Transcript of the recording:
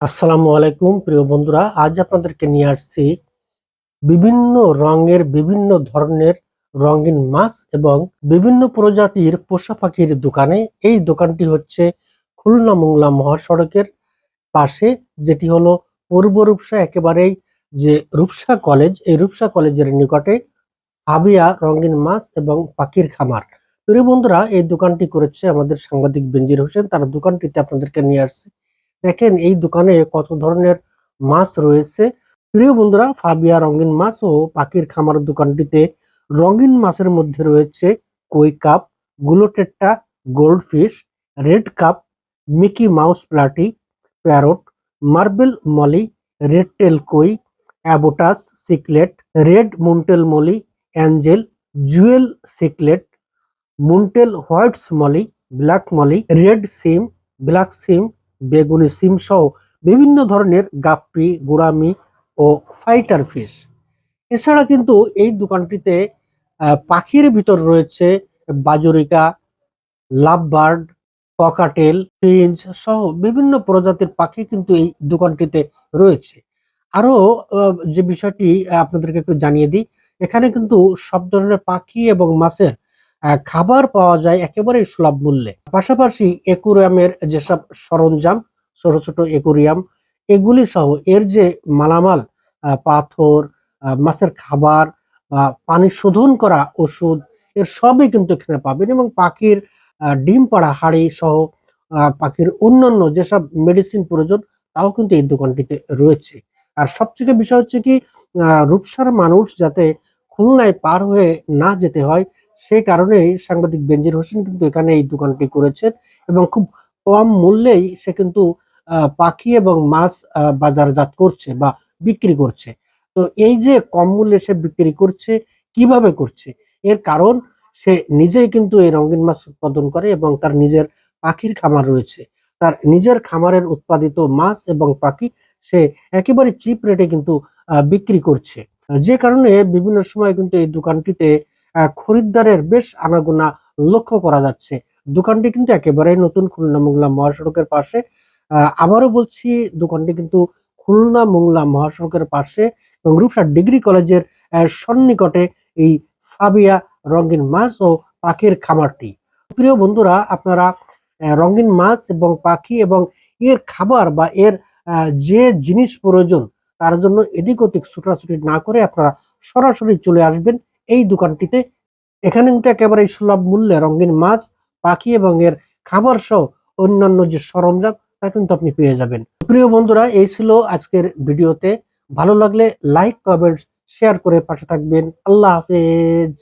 আসসালামু আলাইকুম, প্রিয় বন্ধুরা। আজ আপনাদেরকে নিয়ে আসছি বিভিন্ন রঙের, বিভিন্ন ধরনের রঙিন মাছ এবং বিভিন্ন প্রজাতির পোষা পাখির দোকানে। এই দোকানটি হচ্ছে খুলনা মোংলা মহাসড়কের পাশে, যেটি হলো পূর্ব রূপসা, একেবারেই যে রূপসা কলেজ, এই রূপসা কলেজের নিকটে আবিয়া রঙিন মাছ এবং পাখির খামার। প্রিয় বন্ধুরা, এই দোকানটি করেছে আমাদের সাংবাদিক বেঞ্জির হোসেন। তার দোকানটিতে আপনাদেরকে নিয়ে আসছি। দেখেন এই দোকানে কত ধরনের মাছ রয়েছে। প্রিয় বন্ধুরা, ফাবিয়া রঙিন মাছ ও পাখির খামার দোকানটিতে রঙিন মাছের মধ্যে রয়েছে কই carp, গুলোটেট্টা, goldfish, red carp, Mickey Mouse platy, parrot, marble molly, red tail koi, অ্যাবোটাস cichlid, red মুন্টেল molly, angel, jewel cichlid, মুন্টেল whites molly, black molly, red সিম, ব্ল্যাক সিম বেগুনি সিম সহ বিভিন্ন ধরনের গাপ্পি গুড়ামি ও ফাইটার ফিশ। এছাড়া কিন্তু এই দোকানটিতে পাখির ভিতর রয়েছে বাজরিকা লাভবার্ড ককাটেল ফিঞ্চ সহ বিভিন্ন প্রজাতির পাখি কিন্তু এই দোকানটিতে রয়েছে। আরও আহ, যে বিষয়টি আপনাদেরকে একটু জানিয়ে দিই এখানে কিন্তু সব ধরনের পাখি এবং মাছের খাবার পাওয়া যায় একেবারে সুলভ মূল্যে। পাশাপাশি একুরিয়ামের যেসব সরঞ্জাম, ছোট ছোট একুরিয়াম, এগুলি সহ এর যে মালামাল পাথর মাছের খাবার পানি শোধন করা ওষুধ, এর সবই কিন্তু এখানে পাবেন এবং পাখির ডিম পাড়া হাড়ি সহ পাখির অন্যান্য যেসব মেডিসিন প্রয়োজন তাও কিন্তু এই দোকানটিতে রয়েছে। আর সবথেকে বিষয় হচ্ছে কি রূপসার মানুষ যাতে খুলনায় পার হয়ে না যেতে হয়, সেই কারণেই সাংবাদিক বেনজির হোসেন কিন্তু এখানে এই দোকানটি করেছেন এবং খুব কম মূল্যেই সে কিন্তু পাখি এবং মাছ বাজারজাত করছে বা বিক্রি করছে। তো এই যে কম মূল্যে সে বিক্রি করছে, কীভাবে করছে? এর কারণ সে নিজেই কিন্তু এই রঙিন মাছ উৎপাদন করে এবং তার নিজের পাখির খামার রয়েছে। তার নিজের খামারের উৎপাদিত মাছ এবং পাখি সে একেবারে চিপ রেটে কিন্তু বিক্রি করছে। যে কারণে বিভিন্ন সময় কিন্তু এই দোকানটিতে খরিদ্দারের বেশ আনাগোনা লক্ষ্য করা যাচ্ছে। দোকানটি কিন্তু একেবারে নতুন খুলনা মোংলা মহাসড়কের পাশে। আবারও বলছি, দোকানটি কিন্তু খুলনা মোংলা মহাসড়কের পাশে এবং রূপসা ডিগ্রি কলেজের সন্নিকটে এই ফাবিয়া রঙিন মাছ ও পাখির খামারটি। প্রিয় বন্ধুরা, আপনারা রঙিন মাছ এবং পাখি এবং এর খাবার বা এর যে জিনিস প্রয়োজন তার জন্য এদিক ওদিক ছুটাছুটি না করে আপনারা সরাসরি চলে আসবেন এই দোকানটিতে। এখানে কিন্তু একেবারে সুলভ মূল্যে রঙিন মাছ, পাখি এবং এর খাবার সহ অন্যান্য যে সরঞ্জাম, তা কিন্তু আপনি পেয়ে যাবেন। প্রিয় বন্ধুরা, এই ছিল আজকের ভিডিওতে। ভালো লাগলে লাইক, কমেন্টস, শেয়ার করে পাশে থাকবেন। আল্লাহ হাফেজ।